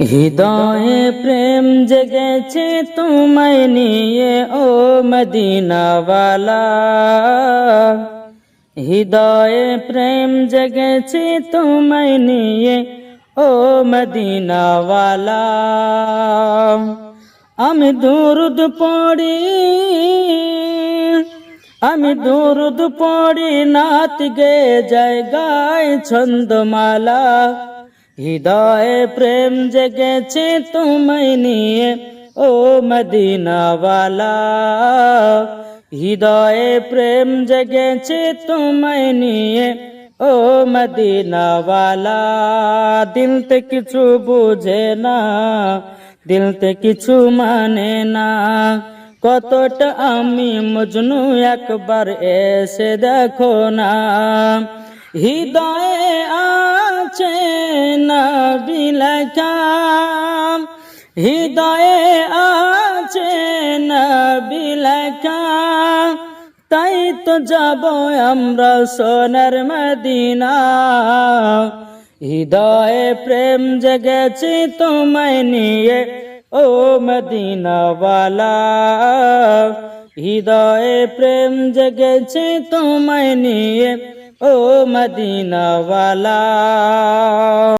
হৃদয়ে প্রেম জেগেছে তোমায় নিয়ে, ও মদিনাওয়ালা। হৃদয়ে প্রেম জেগেছে তোমায় নিয়ে, ও মদিনাওয়ালা। আমি দুরুদ পড়ি, আমি দুরুদ পড়ি, নাত গে জায়গায় ছন্দমালা। হৃদয়ে প্রেম জেগেছে তোমায় নিয়ে, ও মদিনাওয়ালা। হৃদয়ে প্রেম জেগেছে তোমায় নিয়ে, ও মদিনাওয়ালা। দিলতে কিছু বুঝে না দিলতে কিছু মানে না। কতটা আমি মজনু একবার এসে দেখো না। হৃদয়ে বিলাকাম হৃদয়ে আছে না বিলাকাম তাই তো যাব আমরা সোনার মদিনা। হৃদয়ে প্রেম জেগেছে তোমায় নিয়ে, ও মদিনাওয়ালা। হৃদয়ে প্রেম জেগেছে তোমায় নিয়ে, ও মদিনাওয়ালা।